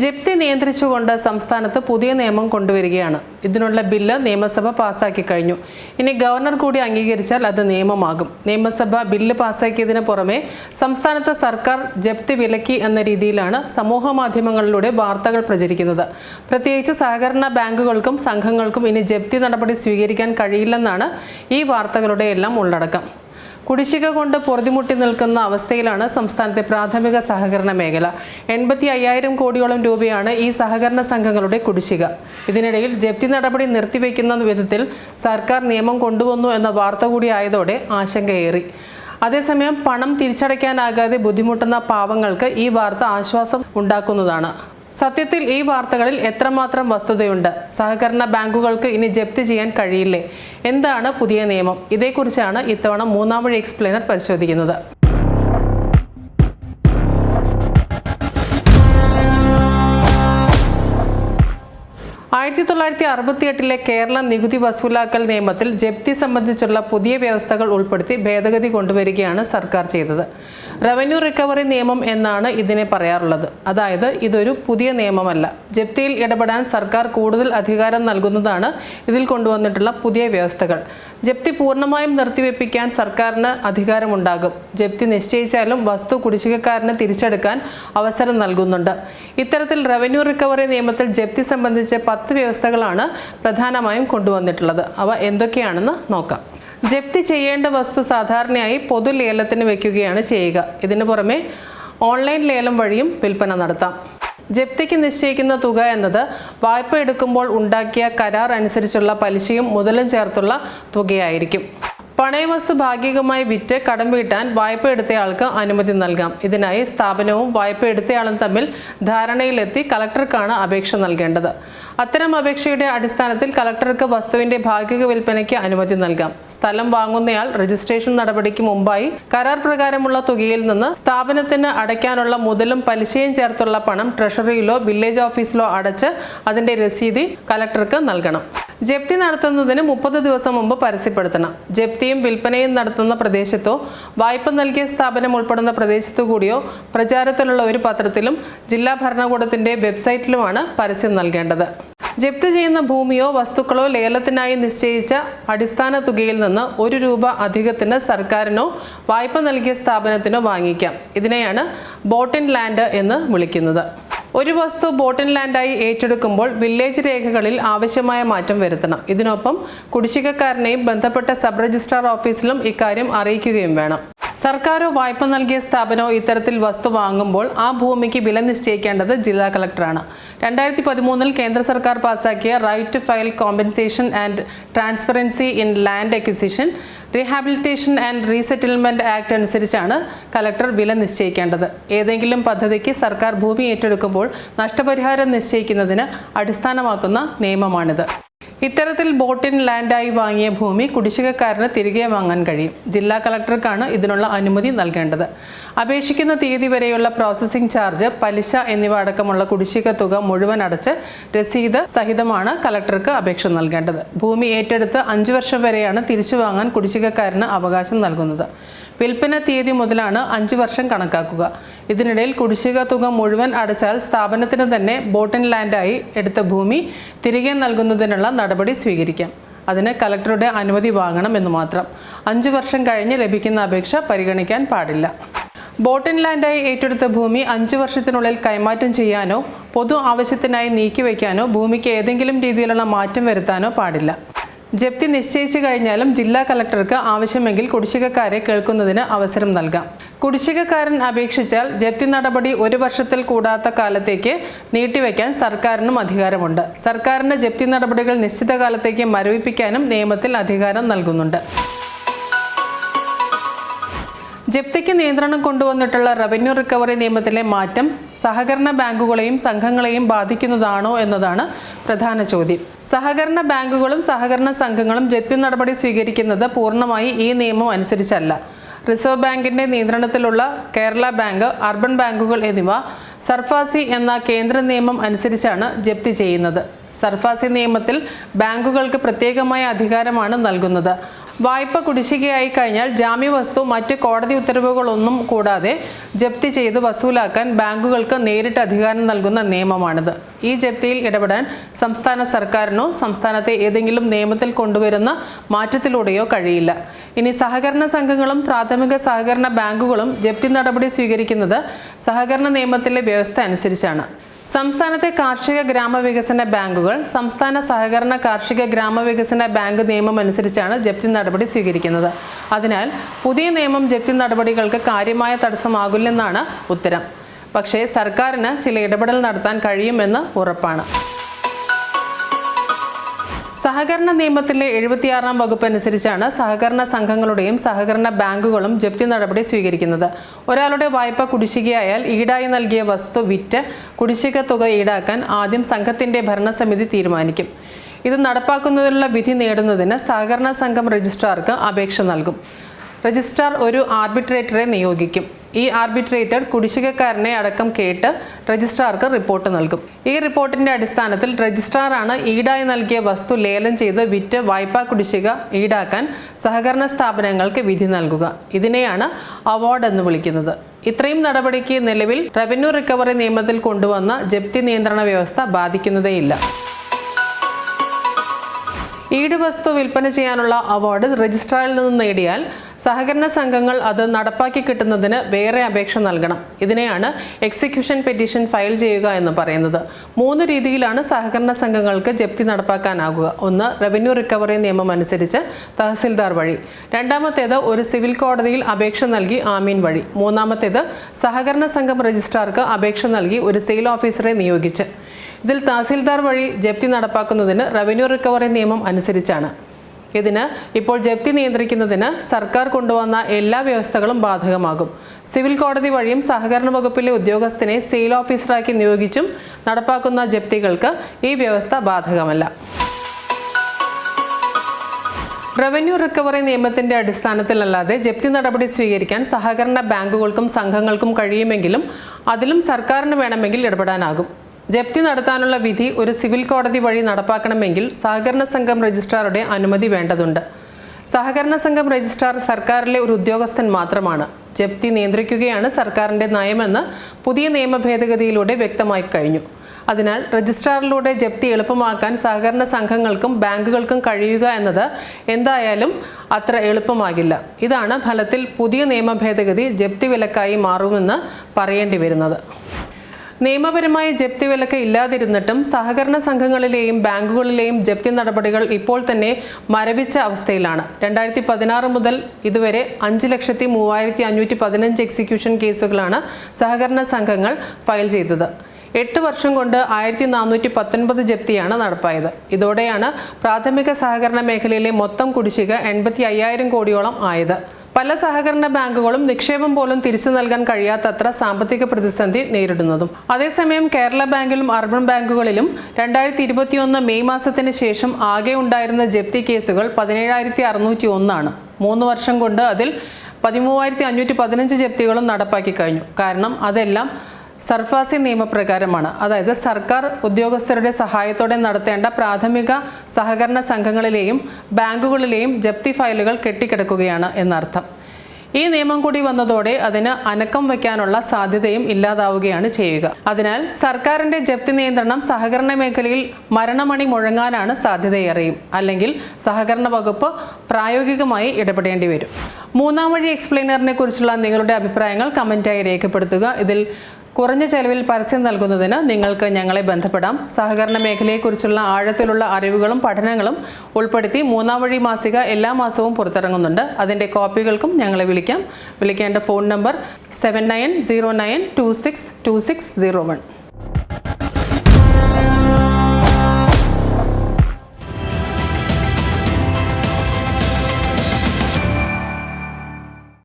ജപ്തി നിയന്ത്രിച്ചുകൊണ്ട് സംസ്ഥാനത്ത് പുതിയ നിയമം കൊണ്ടുവരികയാണ്. ഇതിനുള്ള ബില്ല് നിയമസഭ പാസാക്കി കഴിഞ്ഞു. ഇനി ഗവർണർ കൂടി അംഗീകരിച്ചാൽ അത് നിയമമാകും. നിയമസഭ ബില്ല് പാസാക്കിയതിന് പുറമെ സംസ്ഥാനത്ത് സർക്കാർ ജപ്തി വിലക്കി എന്ന രീതിയിലാണ് സമൂഹ മാധ്യമങ്ങളിലൂടെ വാർത്തകൾ പ്രചരിക്കുന്നത്. പ്രത്യേകിച്ച് സഹകരണ ബാങ്കുകൾക്കും സംഘങ്ങൾക്കും ഇനി ജപ്തി നടപടി സ്വീകരിക്കാൻ കഴിയില്ലെന്നാണ് ഈ വാർത്തകളുടെ എല്ലാം ഉള്ളടക്കം. കുടിശ്ശിക കൊണ്ട് പൊറുതിമുട്ടി നിൽക്കുന്ന അവസ്ഥയിലാണ് സംസ്ഥാനത്തെ പ്രാഥമിക സഹകരണ മേഖല. എൺപത്തി അയ്യായിരം കോടിയോളം രൂപയാണ് ഈ സഹകരണ സംഘങ്ങളുടെ കുടിശ്ശിക. ഇതിനിടയിൽ ജപ്തി നടപടി നിർത്തിവെക്കുന്ന വിധത്തിൽ സർക്കാർ നിയമം കൊണ്ടുവന്നു എന്ന വാർത്ത കൂടി ആയതോടെ ആശങ്കയേറി. അതേസമയം പണം തിരിച്ചടയ്ക്കാനാകാതെ ബുദ്ധിമുട്ടുന്ന പാവങ്ങൾക്ക് ഈ വാർത്ത ആശ്വാസം ഉണ്ടാക്കുന്നതാണ്. സത്യത്തിൽ ഈ വാർത്തകളിൽ എത്രമാത്രം വസ്തുതയുണ്ട്? സഹകരണ ബാങ്കുകൾക്ക് ഇനി ജപ്തി ചെയ്യാൻ കഴിയില്ലേ? എന്താണ് പുതിയ നിയമം? ഇതേക്കുറിച്ചാണ് ഇത്തവണ മൂന്നാം വഴി എക്സ്പ്ലെയിനർ പരിശോധിക്കുന്നത്. ആയിരത്തി തൊള്ളായിരത്തി അറുപത്തി എട്ടിലെ കേരള നികുതി വസൂലാക്കൽ നിയമത്തിൽ ജപ്തി സംബന്ധിച്ചുള്ള പുതിയ വ്യവസ്ഥകൾ ഉൾപ്പെടുത്തി ഭേദഗതി കൊണ്ടുവരികയാണ് സർക്കാർ ചെയ്തത്. റവന്യൂ റിക്കവറി നിയമം എന്നാണ് ഇതിനെ പറയാറുള്ളത്. അതായത് ഇതൊരു പുതിയ നിയമമല്ല. ജപ്തിയിൽ ഇടപെടാൻ സർക്കാർ കൂടുതൽ അധികാരം നൽകുന്നതാണ് ഇതിൽ കൊണ്ടുവന്നിട്ടുള്ള പുതിയ വ്യവസ്ഥകൾ. ജപ്തി പൂർണമായും നിർത്തിവെപ്പിക്കാൻ സർക്കാരിന് അധികാരമുണ്ടാകും. ജപ്തി നിശ്ചയിച്ചാലും വസ്തു കുടിശ്ശികക്കാരന് തിരിച്ചെടുക്കാൻ അവസരം നൽകുന്നുണ്ട്. ഇത്തരത്തിൽ റവന്യൂ റിക്കവറി നിയമത്തിൽ ജപ്തി സംബന്ധിച്ച് പത്ത് വ്യവസ്ഥകളാണ് പ്രധാനമായും കൊണ്ടുവന്നിട്ടുള്ളത്. അവ എന്തൊക്കെയാണെന്ന് നോക്കാം. ജപ്തി ചെയ്യേണ്ട വസ്തു സാധാരണയായി പൊതു ലേലത്തിന് വയ്ക്കുകയാണ് ചെയ്യുക. ഇതിനു പുറമെ ഓൺലൈൻ ലേലം വഴിയും വിൽപ്പന നടത്താം. ജപ്തിക്ക് നിശ്ചയിക്കുന്ന തുക എന്നത് വായ്പ എടുക്കുമ്പോൾ ഉണ്ടാക്കിയ കരാർ അനുസരിച്ചുള്ള പലിശയും മുതലും ചേർത്തുള്ള തുകയായിരിക്കും. പണയവസ്തു ഭാഗികമായി വിറ്റ് കടം വീട്ടാൻ വായ്പ എടുത്തയാൾക്ക് അനുമതി നൽകാം. ഇതിനായി സ്ഥാപനവും വായ്പ എടുത്തയാളും തമ്മിൽ ധാരണയിലെത്തി കലക്ടർക്കാണ് അപേക്ഷ നൽകേണ്ടത്. അത്തരം അപേക്ഷയുടെ അടിസ്ഥാനത്തിൽ കലക്ടർക്ക് വസ്തുവിന്റെ ഭാഗിക വിൽപ്പനയ്ക്ക് അനുമതി നൽകാം. സ്ഥലം വാങ്ങുന്നയാൾ രജിസ്ട്രേഷൻ നടപടിക്ക് മുമ്പായി കരാർ പ്രകാരമുള്ള തുകയിൽ നിന്ന് സ്ഥാപനത്തിന് അടയ്ക്കാനുള്ള മുതലും പലിശയും ചേർത്തുള്ള പണം ട്രഷറിയിലോ വില്ലേജ് ഓഫീസിലോ അടച്ച് അതിന്റെ രസീതി കലക്ടർക്ക് നൽകണം. ജപ്തി നടത്തുന്നതിന് മുപ്പത് ദിവസം മുമ്പ് പരസ്യപ്പെടുത്തണം. ജപ്തിയും വിൽപ്പനയും നടത്തുന്ന പ്രദേശത്തോ വായ്പ നൽകിയ സ്ഥാപനം ഉൾപ്പെടുന്ന പ്രദേശത്തു കൂടിയോ പ്രചാരത്തിലുള്ള ഒരു പത്രത്തിലും ജില്ലാ ഭരണകൂടത്തിന്റെ വെബ്സൈറ്റിലുമാണ് പരസ്യം നൽകേണ്ടത്. ജപ്തി ചെയ്യുന്ന ഭൂമിയോ വസ്തുക്കളോ ലേലത്തിനായി നിശ്ചയിച്ച അടിസ്ഥാന തുകയിൽ നിന്ന് ഒരു രൂപ അധികത്തിന് സർക്കാരിനോ വായ്പ നൽകിയ സ്ഥാപനത്തിനോ വാങ്ങിക്കാം. ഇതിനെയാണ് ബോട്ടിൻ ലാൻഡ് എന്ന് വിളിക്കുന്നത്. ഒരു വസ്തു ബോട്ടിൻ ലാൻഡായി ഏറ്റെടുക്കുമ്പോൾ വില്ലേജ് രേഖകളിൽ ആവശ്യമായ മാറ്റം വരുത്തണം. ഇതിനൊപ്പം കുടിശ്ശികക്കാരനെയും ബന്ധപ്പെട്ട സബ് രജിസ്ട്രാർ ഓഫീസിലും ഇക്കാര്യം അറിയിക്കുകയും വേണം. സർക്കാരോ വായ്പ നൽകിയ സ്ഥാപനമോ ഇത്തരത്തിൽ വസ്തു വാങ്ങുമ്പോൾ ആ ഭൂമിക്ക് വില നിശ്ചയിക്കേണ്ടത് ജില്ലാ കളക്ടറാണ്. രണ്ടായിരത്തി പതിമൂന്നിൽ കേന്ദ്ര സർക്കാർ പാസാക്കിയ right to fair compensation and transparency in land acquisition rehabilitation and resettlement act അനുസരിച്ചാണ് കലക്ടർ വില നിശ്ചയിക്കേണ്ടത്. ഏതെങ്കിലും പദ്ധതിക്ക് സർക്കാർ ഭൂമി ഏറ്റെടുക്കുമ്പോൾ നഷ്ടപരിഹാരം നിശ്ചയിക്കുന്നതിന് അടിസ്ഥാനമാക്കുന്ന നിയമമാണിത്. ഇത്തരത്തിൽ ബോട്ടിൻ ലാൻഡായി വാങ്ങിയ ഭൂമി കുടിശ്ശികക്കാരന് തിരികെ വാങ്ങാൻ കഴിയും. ജില്ലാ കളക്ടർക്കാണ് ഇതിനുള്ള അനുമതി നൽകേണ്ടത്. അപേക്ഷിക്കുന്ന തീയതി വരെയുള്ള പ്രോസസ്സിംഗ് ചാർജ് പലിശ എന്നിവ അടക്കമുള്ള കുടിശ്ശിക തുക മുഴുവൻ അടച്ച് രസീത് സഹിതമാണ് കളക്ടർക്ക് അപേക്ഷ നൽകേണ്ടത്. ഭൂമി ഏറ്റെടുത്ത് അഞ്ചു വർഷം വരെയാണ് തിരിച്ചു വാങ്ങാൻ കുടിശ്ശികക്കാരന് അവകാശം നൽകുന്നത്. വിൽപ്പന തീയതി മുതലാണ് അഞ്ചു വർഷം കണക്കാക്കുക. ഇതിനിടയിൽ കുടിശ്ശിക തുക മുഴുവൻ അടച്ചാൽ സ്ഥാപനത്തിന് തന്നെ ബോട്ടൻ ലാൻഡായി എടുത്ത ഭൂമി തിരികെ നൽകുന്നതിനുള്ള നടപടി സ്വീകരിക്കാം. അതിന് കലക്ടറുടെ അനുമതി വാങ്ങണം എന്ന് മാത്രം. അഞ്ചു വർഷം കഴിഞ്ഞ് ലഭിക്കുന്ന അപേക്ഷ പരിഗണിക്കാൻ പാടില്ല. ബോട്ടിൻ ലാൻഡായി ഏറ്റെടുത്ത ഭൂമി അഞ്ചു വർഷത്തിനുള്ളിൽ കൈമാറ്റം ചെയ്യാനോ പൊതു ആവശ്യത്തിനായി നീക്കിവെക്കാനോ ഭൂമിക്ക് ഏതെങ്കിലും രീതിയിലുള്ള മാറ്റം വരുത്താനോ പാടില്ല. ജപ്തി നിശ്ചയിച്ചു കഴിഞ്ഞാലും ജില്ലാ കലക്ടർക്ക് ആവശ്യമെങ്കിൽ കുടിശ്ശികക്കാരെ കേൾക്കുന്നതിന് അവസരം നൽകാം. കുടിശ്ശികക്കാരൻ അപേക്ഷിച്ചാൽ ജപ്തി നടപടി ഒരു വർഷത്തിൽ കൂടാത്ത കാലത്തേക്ക് നീട്ടിവെക്കാൻ സർക്കാരിനും അധികാരമുണ്ട്. സർക്കാരിന് ജപ്തി നടപടികൾ നിശ്ചിത കാലത്തേക്ക് മരവിപ്പിക്കാനും നിയമത്തിൽ അധികാരം നൽകുന്നുണ്ട്. ജപ്തിക്ക് നിയന്ത്രണം കൊണ്ടുവന്നിട്ടുള്ള റവന്യൂ റിക്കവറി നിയമത്തിലെ മാറ്റം സഹകരണ ബാങ്കുകളെയും സംഘങ്ങളെയും ബാധിക്കുന്നതാണോ എന്നതാണ് പ്രധാന ചോദ്യം. സഹകരണ ബാങ്കുകളും സഹകരണ സംഘങ്ങളും ജപ്തി നടപടി സ്വീകരിക്കുന്നത് പൂർണമായി ഈ നിയമം അനുസരിച്ചല്ല. റിസർവ് ബാങ്കിന്റെ നിയന്ത്രണത്തിലുള്ള കേരള ബാങ്ക് അർബൻ ബാങ്കുകൾ എന്നിവ സർഫാസി എന്ന കേന്ദ്ര നിയമം അനുസരിച്ചാണ് ജപ്തി ചെയ്യുന്നത്. സർഫാസി നിയമത്തിൽ ബാങ്കുകൾക്ക് പ്രത്യേകമായ അധികാരമാണ് നൽകുന്നത്. വായ്പ കുടിശ്ശികയായി കഴിഞ്ഞാൽ ജാമ്യവസ്തു മറ്റ് കോടതി ഉത്തരവുകളൊന്നും കൂടാതെ ജപ്തി ചെയ്ത് വസൂലാക്കാൻ ബാങ്കുകൾക്ക് നേരിട്ട് അധികാരം നൽകുന്ന നിയമമാണിത്. ഈ ജപ്തിയിൽ ഇടപെടാൻ സംസ്ഥാന സർക്കാരിനോ സംസ്ഥാനത്തെ ഏതെങ്കിലും നിയമത്തിൽ കൊണ്ടുവരുന്ന മാറ്റത്തിലൂടെയോ കഴിയില്ല. ഇനി സഹകരണ സംഘങ്ങളും പ്രാഥമിക സഹകരണ ബാങ്കുകളും ജപ്തി നടപടി സ്വീകരിക്കുന്നത് സഹകരണ നിയമത്തിലെ വ്യവസ്ഥ അനുസരിച്ചാണ്. സംസ്ഥാനത്തെ കാർഷിക ഗ്രാമവികസന ബാങ്കുകൾ സംസ്ഥാന സഹകരണ കാർഷിക ഗ്രാമവികസന ബാങ്ക് നിയമം അനുസരിച്ചാണ് ജപ്തി നടപടി സ്വീകരിക്കുന്നത്. അതിനാൽ പുതിയ നിയമം ജപ്തി നടപടികൾക്ക് കാര്യമായ തടസ്സമാകില്ലെന്നാണ് ഉത്തരം. പക്ഷേ സർക്കാരിന് ചില ഇടപെടൽ നടത്താൻ കഴിയുമെന്ന് ഉറപ്പാണ്. സഹകരണ നിയമത്തിലെ എഴുപത്തിയാറാം വകുപ്പ് അനുസരിച്ചാണ് സഹകരണ സംഘങ്ങളുടെയും സഹകരണ ബാങ്കുകളും ജപ്തി നടപടി സ്വീകരിക്കുന്നത്. ഒരാളുടെ വായ്പ കുടിശ്ശികയായാൽ ഈടായി നൽകിയ വസ്തു വിറ്റ് കുടിശ്ശിക തുക ഈടാക്കാൻ ആദ്യം സംഘത്തിന്റെ ഭരണസമിതി തീരുമാനിക്കും. ഇത് നടപ്പാക്കുന്നതിനുള്ള വിധി നേടുന്നതിന് സഹകരണ സംഘം രജിസ്ട്രാർക്ക് അപേക്ഷ നൽകും. രജിസ്ട്രാർ ഒരു ആർബിട്രേറ്ററെ നിയോഗിക്കും. ഈ ആർബിട്രേറ്റർ കുടിശ്ശികക്കാരനെ അടക്കം കേട്ട് രജിസ്ട്രാർക്ക് റിപ്പോർട്ട് നൽകും. ഈ റിപ്പോർട്ടിന്റെ അടിസ്ഥാനത്തിൽ രജിസ്ട്രാറാണ് ഈടായി നൽകിയ വസ്തു ലേലം ചെയ്ത് വിറ്റ് വായ്പാ കുടിശ്ശിക ഈടാക്കാൻ സഹകരണ സ്ഥാപനങ്ങൾക്ക് വിധി നൽകുക. ഇതിനെയാണ് അവാർഡ് എന്ന് വിളിക്കുന്നത്. ഇത്രയും നടപടിക്ക് നിലവിൽ റവന്യൂ റിക്കവറി നിയമത്തിൽ കൊണ്ടുവന്ന ജപ്തി നിയന്ത്രണ വ്യവസ്ഥ ബാധിക്കുന്നതേയില്ല. ഈട് വസ്തു വിൽപ്പന ചെയ്യാനുള്ള അവാർഡ് രജിസ്ട്രാറിൽ നിന്ന് നേടിയാൽ സഹകരണ സംഘങ്ങൾ അത് നടപ്പാക്കി കിട്ടുന്നതിന് വേറെ അപേക്ഷ നൽകണം. ഇതിനെയാണ് എക്സിക്യൂഷൻ പെറ്റീഷൻ ഫയൽ ചെയ്യുക എന്ന് പറയുന്നത്. മൂന്ന് രീതിയിലാണ് സഹകരണ സംഘങ്ങൾക്ക് ജപ്തി നടപ്പാക്കാനാകുക. ഒന്ന് റവന്യൂ റിക്കവറി നിയമം അനുസരിച്ച് തഹസിൽദാർ വഴി. രണ്ടാമത്തേത് ഒരു സിവിൽ കോടതിയിൽ അപേക്ഷ നൽകി ആമീൻ വഴി. മൂന്നാമത്തേത് സഹകരണ സംഘം രജിസ്ട്രാർക്ക് അപേക്ഷ നൽകി ഒരു സെയിൽ ഓഫീസറെ നിയോഗിച്ച്. ഇതിൽ തഹസിൽദാർ വഴി ജപ്തി നടപ്പാക്കുന്നതിന് റവന്യൂ റിക്കവറി നിയമം അനുസരിച്ചാണ്. ഇതിന് ഇപ്പോൾ ജപ്തി നിയന്ത്രിക്കുന്നതിന് സർക്കാർ കൊണ്ടുവന്ന എല്ലാ വ്യവസ്ഥകളും ബാധകമാകും. സിവിൽ കോടതി വഴിയും സഹകരണ വകുപ്പിലെ ഉദ്യോഗസ്ഥനെ സെയിൽ ഓഫീസറാക്കി നിയോഗിച്ചും നടപ്പാക്കുന്ന ജപ്തികൾക്ക് ഈ വ്യവസ്ഥ ബാധകമല്ല. റവന്യൂ റിക്കവറി നിയമത്തിന്റെ അടിസ്ഥാനത്തിലല്ലാതെ ജപ്തി നടപടി സ്വീകരിക്കാൻ സഹകരണ ബാങ്കുകൾക്കും സംഘങ്ങൾക്കും കഴിയുമെങ്കിലും അതിലും സർക്കാരിന് വേണമെങ്കിൽ ഇടപെടാനാകും. ജപ്തി നടത്താനുള്ള വിധി ഒരു സിവിൽ കോടതി വഴി നടപ്പാക്കണമെങ്കിൽ സഹകരണ സംഘം രജിസ്ട്രാറുടെ അനുമതി വേണ്ടതുണ്ട്. സഹകരണ സംഘം രജിസ്ട്രാർ സർക്കാരിലെ ഒരു ഉദ്യോഗസ്ഥൻ മാത്രമാണ്. ജപ്തി നിയന്ത്രിക്കുകയാണ് സർക്കാരിന്റെ നയമെന്ന് പുതിയ നിയമ ഭേദഗതിയിലൂടെ വ്യക്തമായി കഴിഞ്ഞു. അതിനാൽ രജിസ്ട്രാറിലൂടെ ജപ്തി എളുപ്പമാക്കാൻ സഹകരണ സംഘങ്ങൾക്കും ബാങ്കുകൾക്കും കഴിയുക എന്നത് എന്തായാലും അത്ര എളുപ്പമാകില്ല. ഇതാണ് ഫലത്തിൽ പുതിയ നിയമ ഭേദഗതി ജപ്തി വിലക്കായി മാറുമെന്ന് പറയേണ്ടി വരുന്നത്. നിയമപരമായി ജപ്തി വിലക്ക് ഇല്ലാതിരുന്നിട്ടും സഹകരണ സംഘങ്ങളിലെയും ബാങ്കുകളിലെയും ജപ്തി നടപടികൾ ഇപ്പോൾ തന്നെ മരവിച്ച അവസ്ഥയിലാണ്. രണ്ടായിരത്തി പതിനാറ് മുതൽ ഇതുവരെ അഞ്ച് ലക്ഷത്തി മൂവായിരത്തി അഞ്ഞൂറ്റി പതിനഞ്ച് എക്സിക്യൂഷൻ കേസുകളാണ് സഹകരണ സംഘങ്ങൾ ഫയൽ ചെയ്തത്. എട്ട് വർഷം കൊണ്ട് ആയിരത്തി നാനൂറ്റി പത്തൊൻപത് ജപ്തിയാണ് നടപ്പായത്. ഇതോടെയാണ് പ്രാഥമിക സഹകരണ മേഖലയിലെ മൊത്തം കുടിശ്ശിക എൺപത്തി അയ്യായിരം കോടിയോളം ആയത്. പല സഹകരണ ബാങ്കുകളും നിക്ഷേപം പോലും തിരിച്ചു നൽകാൻ കഴിയാത്തത്ര സാമ്പത്തിക പ്രതിസന്ധി നേരിടുന്നതും. അതേസമയം കേരള ബാങ്കിലും അർബൻ ബാങ്കുകളിലും രണ്ടായിരത്തി ഇരുപത്തിയൊന്ന് മെയ് മാസത്തിന് ശേഷം ആകെ ഉണ്ടായിരുന്ന ജപ്തി കേസുകൾ പതിനേഴായിരത്തി അറുന്നൂറ്റി ഒന്നാണ് മൂന്ന് വർഷം കൊണ്ട് അതിൽ പതിമൂവായിരത്തി അഞ്ഞൂറ്റി പതിനഞ്ച് ജപ്തികളും നടപ്പാക്കി കഴിഞ്ഞു. കാരണം അതെല്ലാം സർഫാസി നിയമപ്രകാരമാണ്. അതായത് സർക്കാർ ഉദ്യോഗസ്ഥരുടെ സഹായത്തോടെ നടത്തേണ്ട പ്രാഥമിക സഹകരണ സംഘങ്ങളിലെയും ബാങ്കുകളിലെയും ജപ്തി ഫയലുകൾ കെട്ടിക്കിടക്കുകയാണ് എന്നർത്ഥം. ഈ നിയമം കൂടി വന്നതോടെ അതിന് അനക്കം വയ്ക്കാനുള്ള സാധ്യതയും ഇല്ലാതാവുകയാണ് ചെയ്യുക. അതിനാൽ സർക്കാരിന്റെ ജപ്തി നിയന്ത്രണം സഹകരണ മേഖലയിൽ മരണമണി മുഴങ്ങാനാണ് സാധ്യതയേറെയും. അല്ലെങ്കിൽ സഹകരണ വകുപ്പ് പ്രായോഗികമായി ഇടപെടേണ്ടി വരും. മൂന്നാം വഴി എക്സ്പ്ലെയിനറിനെ കുറിച്ചുള്ള നിങ്ങളുടെ അഭിപ്രായങ്ങൾ കമന്റായി രേഖപ്പെടുത്തുക. ഇതിൽ കുറഞ്ഞ ചെലവിൽ പരസ്യം നൽകുന്നതിന് നിങ്ങൾക്ക് ഞങ്ങളെ ബന്ധപ്പെടാം. സഹകരണ മേഖലയെക്കുറിച്ചുള്ള ആഴത്തിലുള്ള അറിവുകളും പഠനങ്ങളും ഉൾപ്പെടുത്തി മൂന്നാം വഴി മാസിക എല്ലാ മാസവും പുറത്തിറങ്ങുന്നുണ്ട്. അതിന്റെ കോപ്പികൾക്കും ഞങ്ങളെ വിളിക്കാം. വിളിക്കേണ്ട phone number seven nine zero nine two six two six zero one.